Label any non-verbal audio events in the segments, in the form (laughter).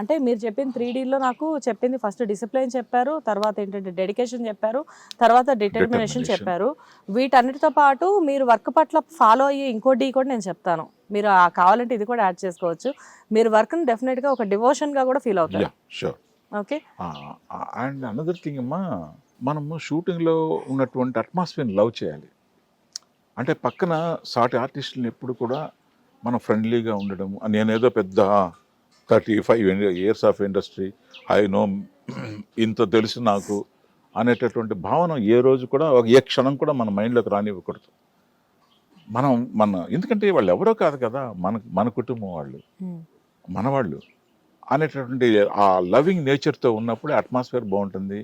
అంటే మీరు చెప్పింది త్రీ డీలో నాకు చెప్పింది ఫస్ట్ డిసిప్లిన్ చెప్పారు తర్వాత ఏంటంటే డెడికేషన్ చెప్పారు తర్వాత డిటర్మినేషన్. చెప్పారు. వీటన్నిటితో పాటు మీరు వర్క్ పట్ల ఫాలో అయ్యే ఇంకో డీ కూడా నేను చెప్తాను. మీరు ఆ కావాలంటే ఇది కూడా యాడ్ చేసుకోవచ్చు. మీరు వర్క్ని డెఫినెట్గా ఒక డివోషన్గా కూడా ఫీల్ అవుతారు. ఓకే అండ్ అనదర్ థింగ్ అమ్మా మనము షూటింగ్లో ఉన్నటువంటి అట్మాస్ఫియర్ని లవ్ చేయాలి. అంటే పక్కన సాటి ఆర్టిస్టులను ఎప్పుడు కూడా మనం ఫ్రెండ్లీగా ఉండడం నేనేదో పెద్ద thirty five years of industry I know ఇంత తెలుసు నాకు అనేటటువంటి భావన ఏ రోజు కూడా ఒక ఏ క్షణం కూడా మన మైండ్లోకి రానివ్వకూడదు. మనం మన ఎందుకంటే వాళ్ళు ఎవరో కాదు కదా మన మన కుటుంబం వాళ్ళు మనవాళ్ళు అనేటటువంటి ఆ లవింగ్ నేచర్తో ఉన్నప్పుడు అట్మాస్ఫియర్ బాగుంటుంది.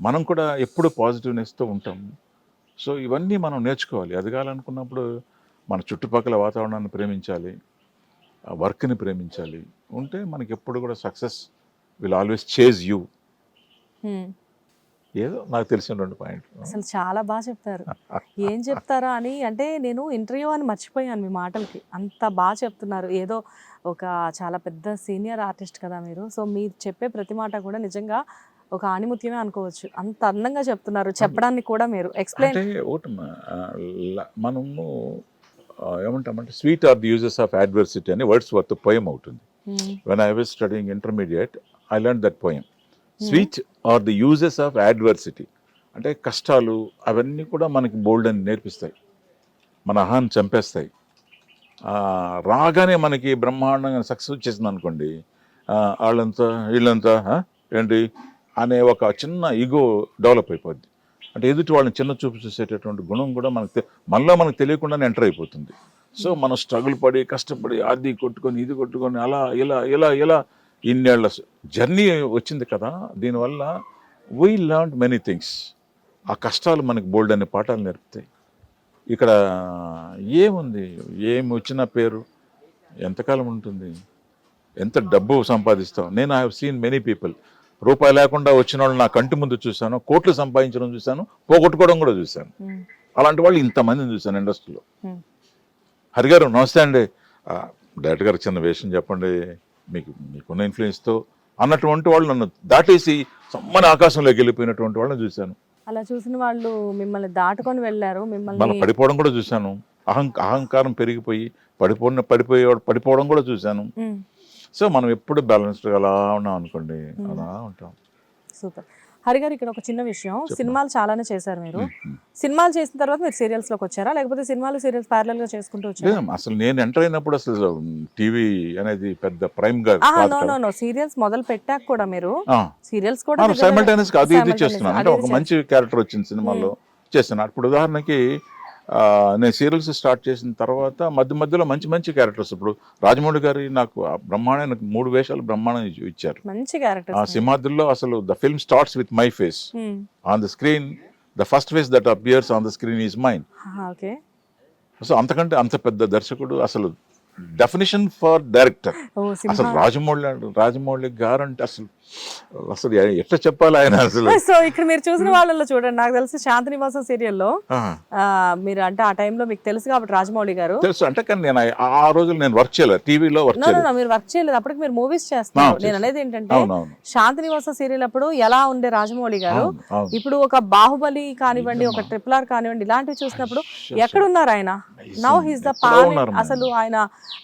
మనం కూడా ఎప్పుడు పాజిటివ్నెస్తో ఉంటాం. సో ఇవన్నీ మనం నేర్చుకోవాలి. ఎదగాలనుకున్నప్పుడు మన చుట్టుపక్కల వాతావరణాన్ని ప్రేమించాలి వర్క్ని ప్రేమించాలి. ఉంటే మనకి ఎప్పుడు కూడా success will always chase you. ఏదో నాకు తెలిసిన రెండు పాయింట్లు. అసలు చాలా బాగా చెప్పారు. ఏం చెప్తారా అని అంటే నేను ఇంటర్వ్యూ అని మర్చిపోయాను మీ మాటలకి. అంత బాగా చెప్తున్నారు. ఏదో ఒక చాలా పెద్ద సీనియర్ ఆర్టిస్ట్ కదా మీరు. సో మీరు చెప్పే ప్రతి మాట కూడా నిజంగా ఒక ఆణిముత్యమే అనుకోవచ్చు. అంత అందంగా చెప్తున్నారు. చెప్పడానికి కూడా మీరు. ఎక్స్ప్లెయిన్ మనము ఏమంటామంటే sweet are the uses of adversity అని వర్డ్స్ వర్త్ పోయం అవుతుంది when I was studying intermediate I learn that poem sweet are the uses of adversity అంటే కష్టాలు అవన్నీ కూడా మనకి బోల్డ్ అని నేర్పిస్తాయి. మన అహాన్ని చంపేస్తాయి. రాగానే మనకి బ్రహ్మాండంగా సక్సెస్ వచ్చేసింది అనుకోండి వాళ్ళంతా వీళ్ళంతా ఏంటి? అనే ఒక చిన్న ఈగో డెవలప్ అయిపోద్ది. అంటే ఎదుటి వాళ్ళని చిన్న చూపు చూసేటటువంటి గుణం కూడా మనకు మనలో మనకు తెలియకుండానే ఎంటర్ అయిపోతుంది. సో మనం స్ట్రగుల్ పడి కష్టపడి అది కొట్టుకొని ఇది కొట్టుకొని అలా ఇలా ఇలా ఇలా ఇన్నేళ్ళ జర్నీ వచ్చింది కదా. దీనివల్ల వీ లర్న్ మెనీ థింగ్స్ ఆ కష్టాలు మనకి బోల్డ్ అనే పాఠాలు నేర్పుతాయి. ఇక్కడ ఏముంది? ఏమి వచ్చిన పేరు? ఎంతకాలం ఉంటుంది? ఎంత డబ్బు సంపాదిస్తాం? నేను I have seen many people రూపాయి లేకుండా వచ్చిన వాళ్ళు నా కంటి ముందు చూశాను కోట్లు సంపాదించడం చూశాను పోగొట్టుకోవడం కూడా చూశాను. అలాంటి వాళ్ళు ఇంతమందిని చూశాను ఇండస్ట్రీలో. హరి గారు నమస్తే అండి. డైరెక్టర్ గారు చిన్న వేషం చెప్పండి. మీకు మీకున్న ఇన్ఫ్లుయెన్స్తో అన్నటువంటి వాళ్ళు నన్ను దాటేసి సమ్మని ఆకాశంలోకి వెళ్ళిపోయినటువంటి వాళ్ళని చూశాను. అలా చూసిన వాళ్ళు మిమ్మల్ని దాటుకొని వెళ్ళారు. మనం మిమ్మల్ని పడిపోవడం కూడా చూశాను. అహం అహంకారం పెరిగిపోయి పడిపోయిన పడిపోయే పడిపోవడం కూడా చూశాను. సో మనం ఎప్పుడు బ్యాలెన్స్డ్గా అలా ఉన్నాం అనుకోండి. అలా ఉంటాం. సూపర్. హరి గారు ఇక్కడ ఒక చిన్న విషయం. సినిమాలు చాలానే చేశారు మీరు. సినిమాలు చేసిన తర్వాత మీరు సీరియల్స్లోకి వచ్చారా? లేకపోతే సినిమాలు సీరియల్స్ ప్యారల్గా చేసుకుంటూ వచ్చారా? అసలు నేను ఎంటర్ అయినప్పుడు అసలు టీవీ అనేది పెద్ద ప్రైమ్గా నో. నో నో సీరియల్స్ మొదలు పెట్టాక కూడా మీరు. సీరియల్స్ కూడా సైమల్టైనస్ అది ఇది చేస్తున్నాను. అంటే ఒక మంచి క్యారెక్టర్ వచ్చింది సినిమాలో చేస్తున్నాను. ఇప్పుడు ఉదాహరణకి నేను సీరియల్స్ స్టార్ట్ చేసిన తర్వాత మధ్య మధ్యలో మంచి మంచి క్యారెక్టర్స్. ఇప్పుడు రాజమౌళి గారి నాకు బ్రహ్మాండ మూడు వేషాలు బ్రహ్మాండం ఇచ్చి- ఇచ్చారు. మంచి ఆ క్యారెక్టర్స్ సింహాద్రిలో అసలు the film starts with my face. On the screen the first face that appears on the screen is mine. Okay. So అంతకంటే అంత పెద్ద దర్శకుడు అసలు డెఫినేషన్ ఫర్ డైరెక్టర్. అసలు రాజమౌళి రాజమౌళి గారు అంటే అసలు అసలు ఎట్లా చెప్పాలి ఆయన అసలు? (laughs) సో ఇక్కడ మీరు చూసిన వాళ్ళలో చూడండి. నాకు తెలిసి శాంతి నివాసం సీరియల్లో మీరు అంటే ఆ టైంలో మీకు తెలుసు కాబట్టి రాజమౌళి గారు. తెలుసు. అంటే కానీ నేను ఆ- రోజులు నేను వర్క్ చేయలేదు. టీవీలో వర్క్ చేయలేదు. మీరు వర్క్ చేయలేదు. అప్పటికి మీరు మూవీస్ చేస్తున్నారు. నేను అనేది ఏంటంటే అవునవును. శాంతి నివాసం సీరియల్ అప్పుడు ఎలా ఉండే రాజమౌళి గారు? ఇప్పుడు ఒక బాహుబలి కానివ్వండి ఒక ట్రిపుల్ ఆర్ కానివ్వండి ఇలాంటివి చూసినప్పుడు ఎక్కడ ఉన్నారు ఆయన? నౌ హీస్ ద ఉన్నారు అసలు ఆయన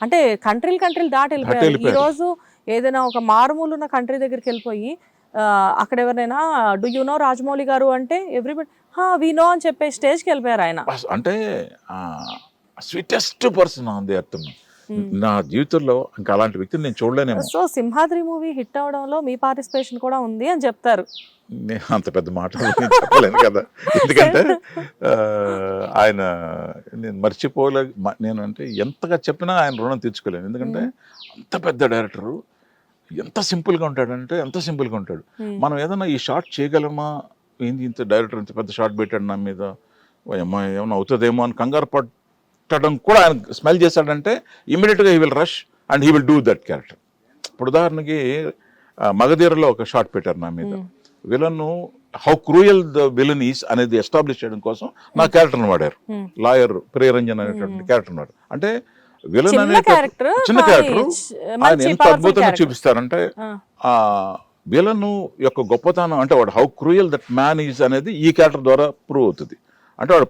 అంటే కంట్రీలు కంట్రీలు దాటి వెళ్ళిపోయారు. ఈ. రోజు ఏదైనా ఒక మారుమూల ఉన్న కంట్రీ దగ్గరికి వెళ్ళిపోయి అక్కడ ఎవరైనా డు యు నో రాజమౌళి గారు? అంటే ఎవ్రీబడి వి నో అని చెప్పే స్టేజ్కి వెళ్ళిపోయారు ఆయన. అంటే స్వీటెస్ట్ పర్సన్ ఆన్ ది అర్థం నా జీవితంలో ఇంకా అలాంటి వ్యక్తిని నేను చూడలేనేమో. సో సింహాద్రి మూవీ హిట్ అవడంలో మీ పార్టిసిపేషన్ కూడా ఉంది అని చెప్తారు. నేను అంత పెద్ద మాటలు నేను చెప్పలేను కదా. ఎందుకంటే ఆయన నేను మర్చిపోలే నేను అంటే ఎంతగా చెప్పినా ఆయన రుణం తీర్చుకోలేను. ఎందుకంటే అంత పెద్ద డైరెక్టరు ఎంత సింపుల్గా ఉంటాడంటే ఎంత సింపుల్గా ఉంటాడు. మనం ఏదైనా ఈ షార్ట్ చేయగలమా? ఏంది ఇంత డైరెక్టర్ ఇంత పెద్ద షార్ట్ పెట్టాడు నా మీద? ఏమైనా అవుతుందేమో అని కంగారు పట్టడం కూడా ఆయన స్మెల్ చేశాడంటే ఇమీడియట్గా he will rush and he will do that character. ఇప్పుడు ఉదాహరణకి మగధీరలో ఒక షార్ట్ పెట్టారు నా మీద. Villain how cruel the villain is అనేది ఎస్టాబ్లిష్ చేయడం కోసం నా క్యారెక్టర్ని వాడారు. లాయర్ ప్రియరంజన్ అనేటువంటి క్యారెక్టర్ వాడారు. అంటే విలన్ అనే చిన్న క్యారెక్టర్. ఆయన ఎంత అద్భుతంగా చూపిస్తారంటే ఆ. విలన్ యొక్క గొప్పతనం అంటే వాడు how cruel that man is అనేది ఈ క్యారెక్టర్ ద్వారా ప్రూవ్ అవుతుంది. అంటే వాడు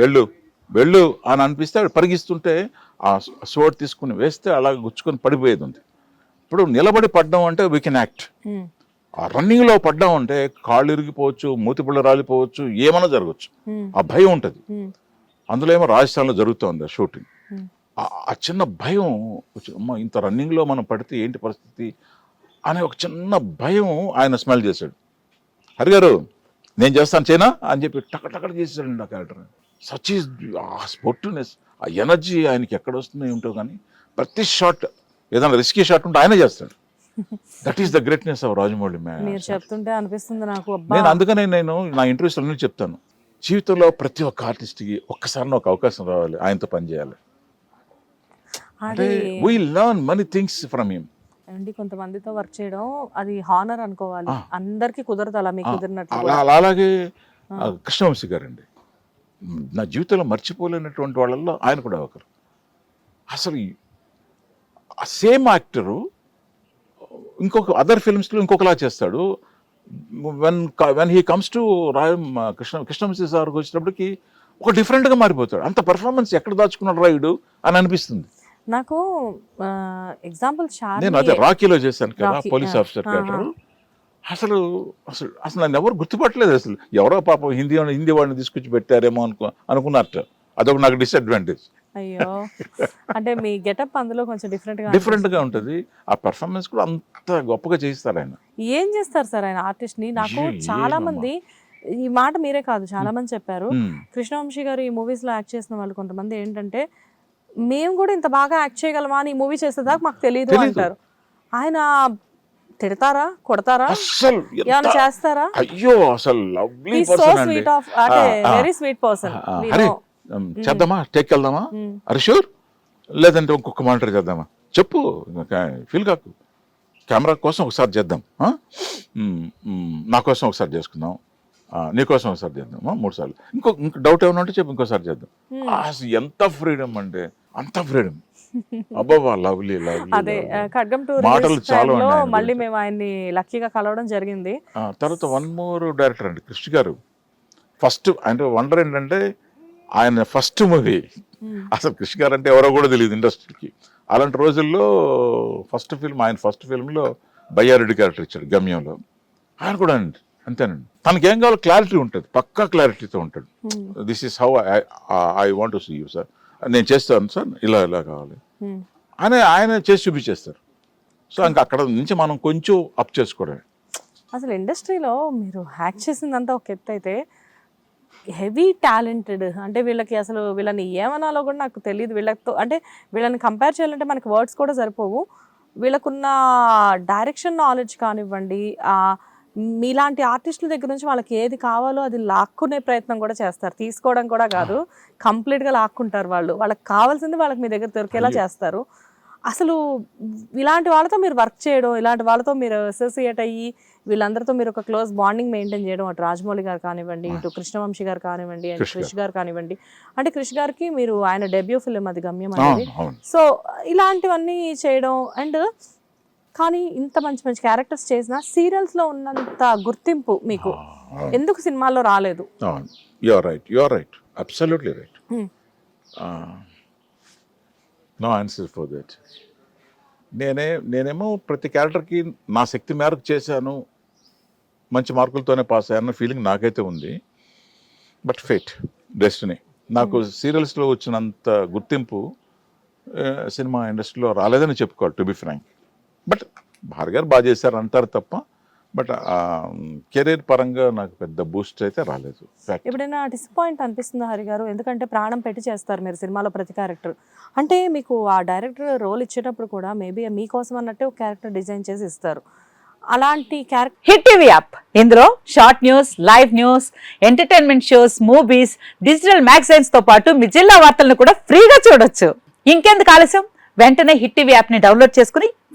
వెళ్ళు వెళ్ళు అని అనిపిస్తే వాడు పరిగిస్తుంటే ఆ సోడ్ తీసుకుని వేస్తే అలా గుచ్చుకొని పడిపోయేది ఉంది. ఇప్పుడు నిలబడి పడ్డం అంటే వీ కెన్ యాక్ట్ ఆ రన్నింగ్లో పడ్డాం అంటే కాళ్ళు ఇరిగిపోవచ్చు మూతి పిల్ల రాలిపోవచ్చు ఏమైనా జరగచ్చు ఆ భయం ఉంటుంది. అందులో ఏమో రాజస్థాన్లో జరుగుతోంది షూటింగ్. ఆ- చిన్న భయం అమ్మ ఇంత రన్నింగ్లో మనం పడితే ఏంటి పరిస్థితి అనే ఒక చిన్న భయం ఆయన స్మెల్ చేశాడు. హరిగారు నేను చేస్తాను చైనా? అని చెప్పి టక టక్కడ చేసాడండి ఆ క్యారెక్టర్. సచ్ ఈస్ ఆ స్పోర్టివ్నెస్ ఆ ఎనర్జీ ఆయనకి ఎక్కడ వస్తుందో ఏమిటో కానీ ప్రతి షాట్ ఏదైనా రిస్కీ షాట్ ఉంటే ఆయనే చేస్తాడు. That is the greatness of Rajamouli man మీరు చెప్తుంటే అనిపిస్తుంది నాకు నేను అందుకనే నేను నా ఇంటర్వ్యూస్ అన్ని చెప్తాను. జీవితంలో ప్రతి ఒక్క ఆర్టిస్ట్కి ఒక్కసారి ఒక అవకాశం రావాలి ఆయనతో పనిచేయాలి. అంటే we learn many things from him అండి కొంతమందితో వర్క్ చేయడం అది హానర్ అనుకోవాలి. అందరికి కుదరదు అలా మీకు కుదిరినట్లు అలాగే కృష్ణవంశీ గారండి. నా జీవితంలో మర్చిపోలేనటువంటి వాళ్ళల్లో ఆయన కూడా ఒకరు. అసలు సేమ్ యాక్టరు ఇంకొక అదర్ ఫిల్మ్స్లో ఇంకొకలా చేస్తాడు. When when he comes to రాయ కృష్ణ కృష్ణవంశీ సార్కి వచ్చినప్పటికి ఒక డిఫరెంట్గా మారిపోతాడు. అంత పర్ఫార్మెన్స్ ఎక్కడ దాచుకున్నాడు రాయుడు అని అనిపిస్తుంది. నాకు ఎగ్జాంపుల్ నేను అదే రాకీలో చేశాను కదా పోలీస్ ఆఫీసర్ క్యారెక్టర్ అసలు అసలు అసలు నన్ను ఎవరు గుర్తుపట్టలేదు అసలు. ఎవరో పాపం హిందీ హిందీ వాడిని తీసుకొచ్చి పెట్టారేమో అనుకో అనుకున్నట్ట. అదొక నాకు డిసడ్వాంటేజ్ అయ్యో. అంటే మీ గెటప్ అందులో కొంచెం డిఫరెంట్గా డిఫరెంట్గా ఉంటది. ఆ పెర్ఫార్మెన్స్ కూడా అంత గొప్పగా చేయిస్తారు ఆయన. ఏం చేస్తారు సార్ ఆయన ఆర్టిస్ట్ని నాకు చాలా? మంది ఈ మాట మీరే కాదు చాలా మంది చెప్పారు. కృష్ణవంశీ గారు ఈ మూవీస్లో యాక్ట్ చేసిన వాళ్ళు కొంతమంది ఏంటంటే మేము కూడా ఇంత బాగా యాక్ట్ చేయగలమా అని మూవీ చేసేదాకా మాకు తెలియదు. అంటారు. ఆయన తిడతారా? కొడతారా? ఏమైనా చేస్తారా? అయ్యో అసలు లవ్లీ సో స్వీట్ ఆఫ్ అంటే. వెరీ స్వీట్ పర్సన్ అరే చేద్దామా? టేక్ వెళ్దామా? అరే షూర్ లేదంటే ఇంకొక మానిటర్ చేద్దామా? చెప్పు ఫీల్ కాకు. కెమెరా కోసం ఒకసారి చేద్దాం? ఉమ్, ఉమ్, నా కోసం ఒకసారి చేసుకుందాం. ఆ, నీ కోసం ఒకసారి చేద్దాం మూడు సార్లు. ఇంకో ఇంకో డౌట్ ఏమైనా ఉంటే చెప్పు ఇంకోసారి చేద్దాం. ఎంత ఫ్రీడమ్ అంటే అంత ఫ్రీడమ్. అబ్బాబా లవ్లీ లవ్లీ అదే ఖడ్గం టూ మాటలు చాలా మళ్ళీ. మేము ఆయన్ని లక్కీగా కలవడం జరిగింది. తర్వాత వన్ మోర్ డైరెక్టర్ అండి కృష్ణ గారు. ఫస్ట్ అంటే వండర్ ఏంటంటే ఆయన ఫస్ట్ మూవీ. అసలు కృష్ణ గారు అంటే ఎవరో కూడా తెలియదు ఇండస్ట్రీకి. అలాంటి రోజుల్లో ఫస్ట్ ఫిల్మ్ ఆయన ఫస్ట్ ఫిల్మ్లో బయ్యారెడ్డి క్యారెక్టర్ ఇచ్చాడు గమ్యంలో. ఆయన కూడా అండి అంతేనండి. తనకి ఏం కావాలో క్లారిటీ ఉంటుంది పక్కా క్లారిటీతో ఉంటాడు. This is how I want to see you sir నేను చేస్తాను సార్ ఇలా ఇలా కావాలి. అని ఆయన చేసి చూపించేస్తారు. సో ఇంకా అక్కడ నుంచి మనం కొంచెం అప్ చేసుకోవడమే. అసలు ఇండస్ట్రీలో మీరు హ్యాక్ చేసిందంతా ఒక ఎత్తు అయితే హెవీ టాలెంటెడ్ అంటే వీళ్ళకి అసలు వీళ్ళని ఏమనాలో కూడా నాకు తెలియదు వీళ్ళతో అంటే వీళ్ళని కంపేర్ చేయాలంటే మనకి వర్డ్స్ కూడా సరిపోవు. వీళ్ళకున్న డైరెక్షన్ నాలెడ్జ్ కానివ్వండి ఆ మీలాంటి ఆర్టిస్టుల దగ్గర నుంచి వాళ్ళకి ఏది కావాలో అది లాక్కునే ప్రయత్నం కూడా చేస్తారు. తీసుకోవడం కూడా కాదు. కంప్లీట్గా లాక్కుంటారు వాళ్ళు. వాళ్ళకి కావాల్సింది వాళ్ళకి మీ దగ్గర దొరికేలా. చేస్తారు. అసలు ఇలాంటి వాళ్ళతో మీరు వర్క్ చేయడం ఇలాంటి వాళ్ళతో మీరు అసోసియేట్ అయ్యి వీళ్ళందరితో మీరు ఒక క్లోజ్ బాండింగ్ మెయింటైన్ చేయడం అటు రాజమౌళి గారు కానివ్వండి ఇటు కృష్ణవంశీ గారు కానివ్వండి అండ్ కృష్ గారు. కానివ్వండి. అంటే కృష్ గారికి మీరు ఆయన డెబ్యూ ఫిలిం అది గమ్యం అనేది. సో ఇలాంటివన్నీ చేయడం అండ్ కానీ ఇంత మంచి మంచి క్యారెక్టర్స్ చేసిన సీరియల్స్లో ఉన్నంత గుర్తింపు మీకు. ఎందుకు సినిమాల్లో రాలేదు? అవును. You are right you are right absolutely right. No answer for that నేనే నేనేమో ప్రతి క్యారెక్టర్కి నా శక్తి మేరకు చేశాను మంచి మార్కులతోనే పాస్ అయ్యాను ఫీలింగ్ నాకైతే ఉంది. బట్ ఫేట్ డెస్టినీ నాకు సీరియల్స్లో వచ్చినంత గుర్తింపు సినిమా ఇండస్ట్రీలో రాలేదని చెప్పుకోవాలి టు బి ఫ్రాంక్ బట్ భార్య గారు బాగా చేశారు అంటారు తప్ప బట్ కెరీర్ పరంగా నాకు పెద్ద బూస్ట్ అయితే రాలేదు. ఎప్పుడైనా డిసప్పాయింట్ అనిపిస్తుందా హరి గారు? ఎందుకంటే ప్రాణం పెట్టి చేస్తారు మీరు సినిమాలో ప్రతి క్యారెక్టర్ అంటే మీకు ఆ డైరెక్టర్ రోల్ ఇచ్చేటప్పుడు కూడా మేబీ మీకోసం అన్నట్టే ఒక క్యారెక్టర్ డిజైన్ చేసి ఇస్తారు. అలాంటి క్యారెక్టర్ హిట్ టీవీ యాప్ ఇందులో short news live news entertainment shows movies digital మ్యాగజైన్స్తో పాటు మీ జిల్లా వార్తలను కూడా ఫ్రీగా చూడొచ్చు. ఇంకెందుకు ఆలస్యం? వెంటనే హిట్ టీవీ యాప్ని డౌన్లోడ్ చేసుకుని